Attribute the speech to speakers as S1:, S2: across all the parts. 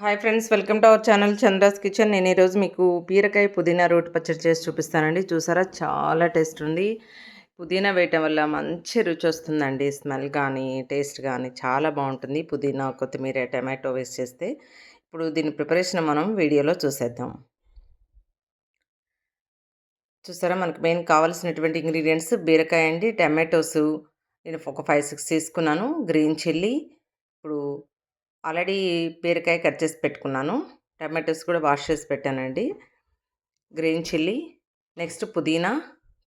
S1: Hi friends welcome to our channel Chandra's kitchen నేను ఈరోజు మీకు బీరకాయ పుదీనా రోటి పచ్చడి చేసి చూపిస్తానండి. చూసారా? చాలా టేస్ట్ ఉంది. పుదీనా వేయటం వల్ల మంచి రుచి వస్తుందండి. స్మెల్ కానీ టేస్ట్ కానీ చాలా బాగుంటుంది. పుదీనా కొత్తిమీర టమాటో వేస్ట్ చేస్తే ఇప్పుడు దీని ప్రిపరేషన్ మనం వీడియోలో చూసేద్దాం. చూసారా? మనకు మెయిన్ కావాల్సినటువంటి ఇంగ్రీడియంట్స్ బీరకాయ అండి టమాటోస్. నేను ఒక ఫైవ్ సిక్స్ తీసుకున్నాను. Green chilli. ఇప్పుడు ఆల్రెడీ బీరకాయ కట్ చేసి పెట్టుకున్నాను. టమాటోస్ కూడా వాష్ చేసి పెట్టానండి. గ్రీన్ చిల్లీ నెక్స్ట్ పుదీనా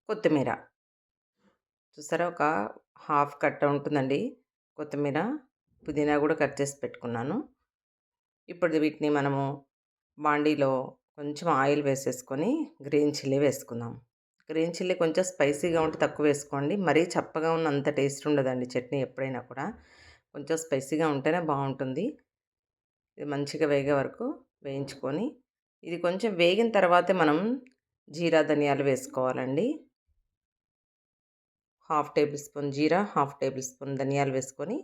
S1: కొత్తిమీర. చూసారా ఒక హాఫ్ కట్ట ఉంటుందండి కొత్తిమీర. పుదీనా కూడా కట్ చేసి పెట్టుకున్నాను. ఇప్పుడు వీటిని మనము బాండీలో కొంచెం ఆయిల్ వేసేసుకొని గ్రీన్ చిల్లీ వేసుకుందాం. గ్రీన్ చిల్లీ కొంచెం స్పైసీగా ఉంటే తక్కువ వేసుకోండి. మరీ చప్పగా ఉన్న అంత టేస్ట్ ఉండదండి చట్నీ ఎప్పుడైనా కూడా. కొంచెం స్పైసీగా ఉంటేనే బాగుంటుంది. ఇది మంచిగా వేగే వరకు వేయించుకొని ఇది కొంచెం వేగిన తర్వాతే మనం జీరా ధనియాలు వేసుకోవాలండి. హాఫ్ టేబుల్ స్పూన్ జీరా హాఫ్ టేబుల్ స్పూన్ ధనియాలు వేసుకొని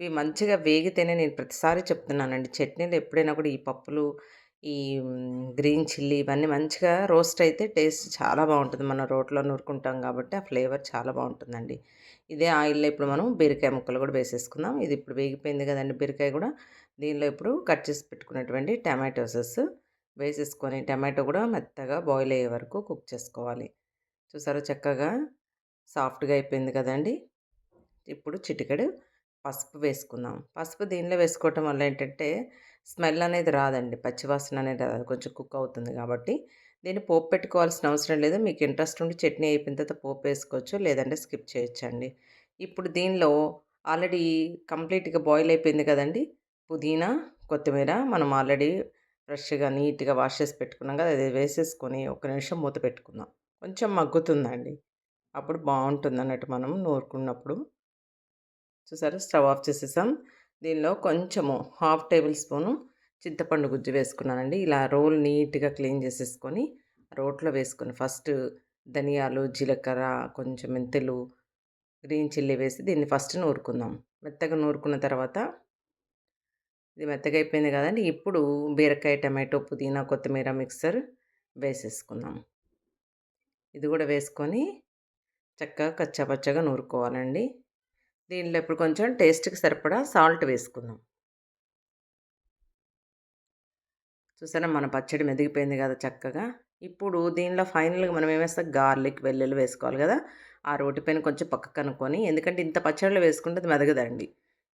S1: ఇవి మంచిగా వేగితేనే నేను ప్రతిసారి చెప్తున్నానండి. చట్నీలు ఎప్పుడైనా కూడా ఈ పప్పులు ఈ గ్రీన్ చిల్లీ ఇవన్నీ మంచిగా రోస్ట్ అయితే టేస్ట్ చాలా బాగుంటుంది. మనం రోట్లో నూరుకుంటాం కాబట్టి ఆ ఫ్లేవర్ చాలా బాగుంటుందండి. ఇదే ఆయిల్లో ఇప్పుడు మనం బీరకాయ ముక్కలు కూడా వేసేసుకుందాం. ఇది ఇప్పుడు వేగిపోయింది కదండి బీరకాయ కూడా. దీనిలో ఇప్పుడు కట్ చేసి పెట్టుకున్నటువంటి టమాటోసెస్ వేసేసుకొని టమాటో కూడా మెత్తగా బాయిల్ అయ్యే వరకు కుక్ చేసుకోవాలి. చూసారా చక్కగా సాఫ్ట్గా అయిపోయింది కదండి. ఇప్పుడు చిటికెడు పసుపు వేసుకుందాం. పసుపు దీనిలో వేసుకోవటం వల్ల ఏంటంటే స్మెల్ అనేది రాదండి. పచ్చివాసన అనేది రాదు. కొంచెం కుక్ అవుతుంది కాబట్టి దీన్ని పోపు పెట్టుకోవాల్సిన అవసరం లేదు. మీకు ఇంట్రెస్ట్ ఉండి చట్నీ అయిపోయిన తర్వాత పోపు వేసుకోవచ్చు లేదంటే స్కిప్ చేయొచ్చండి. ఇప్పుడు దీనిలో ఆల్రెడీ కంప్లీట్గా బాయిల్ అయిపోయింది కదండి. పుదీనా కొత్తిమీర మనం ఆల్రెడీ ఫ్రెష్గా నీట్గా వాష్ చేసి పెట్టుకున్నాం కదా అది వేసేసుకొని ఒక నిమిషం మూత పెట్టుకుందాం. కొంచెం మగ్గుతుందండి. అప్పుడు బాగుంటుంది అన్నట్టు మనం నూరుకున్నప్పుడు. చూసారా? స్టవ్ ఆఫ్ చేసేసాం. దీనిలో కొంచెము హాఫ్ టేబుల్ స్పూను చింతపండు గుజ్జు వేసుకున్నానండి. ఇలా రోల్ నీట్గా క్లీన్ చేసేసుకొని రోట్లో వేసుకొని ఫస్ట్ ధనియాలు జీలకర్ర కొంచెం మెంతులు గ్రీన్ చిల్లీ వేసి దీన్ని ఫస్ట్ నూరుకుందాం. మెత్తగా నూరుకున్న తర్వాత ఇది మెత్తగా అయిపోయింది కదండి. ఇప్పుడు బీరకాయ టమాటో పుదీనా కొత్తిమీర మిక్సర్ వేసేసుకుందాం. ఇది కూడా వేసుకొని చక్కగా కచ్చాపచ్చగా నూరుకోవాలండి. దీనిలో ఇప్పుడు కొంచెం టేస్ట్కి సరిపడా సాల్ట్ వేసుకుందాం. చూసారా? మన పచ్చడి మెదిగిపోయింది కదా చక్కగా. ఇప్పుడు దీనిలో ఫైనల్గా మనం ఏమేస్తాం గార్లిక్ వెల్లుల్లి వేసుకోవాలి కదా. ఆ రోటి పైన కొంచెం పక్క కనుక్కొని ఎందుకంటే ఇంత పచ్చడిలో వేసుకుంటే అది మెదగదండి.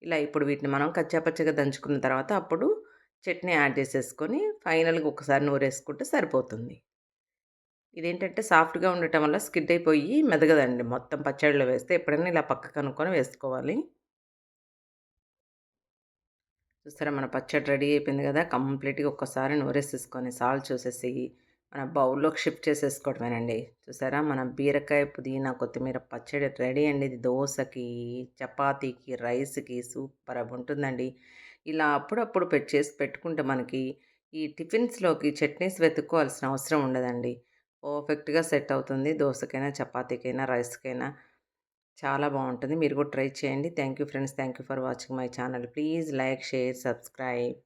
S1: ఇలా ఇప్పుడు వీటిని మనం కచ్చాపచ్చగా దంచుకున్న తర్వాత అప్పుడు చట్నీ యాడ్ చేసేసుకొని ఫైనల్గా ఒకసారి నూరేసుకుంటే సరిపోతుంది. ఇదేంటంటే సాఫ్ట్గా ఉండటం వల్ల స్కిడ్ అయిపోయి మెదగదండి. మొత్తం పచ్చడిలో వేస్తే ఎప్పుడైనా ఇలా పక్క కనుక్కొని వేసుకోవాలి. చూస్తారా? మన పచ్చడి రెడీ అయిపోయింది కదా కంప్లీట్గా ఒక్కసారి నూరేసేసుకొని సాల్ట్ చూసేసి మన బౌల్లోకి షిఫ్ట్ చేసేసుకోవడమేనండి చూసారా? మన బీరకాయ పుదీనా కొత్తిమీర పచ్చడి రెడీ అండి. ఇది దోశకి చపాతీకి రైస్కి సూపర్ అవి ఉంటుందండి. ఇలా అప్పుడప్పుడు పెట్టి చేసి పెట్టుకుంటే మనకి ఈ టిఫిన్స్లోకి చట్నీస్ వెతుక్కోవాల్సిన అవసరం ఉండదండి. పర్ఫెక్ట్గా సెట్ అవుతుంది. దోశకైనా చపాతీకైనా రైస్కైనా. చాలా బాగుంటుంది. మీరు కూడా ట్రై చేయండి. Thank you friends. Thank you for watching my channel. Please like share subscribe.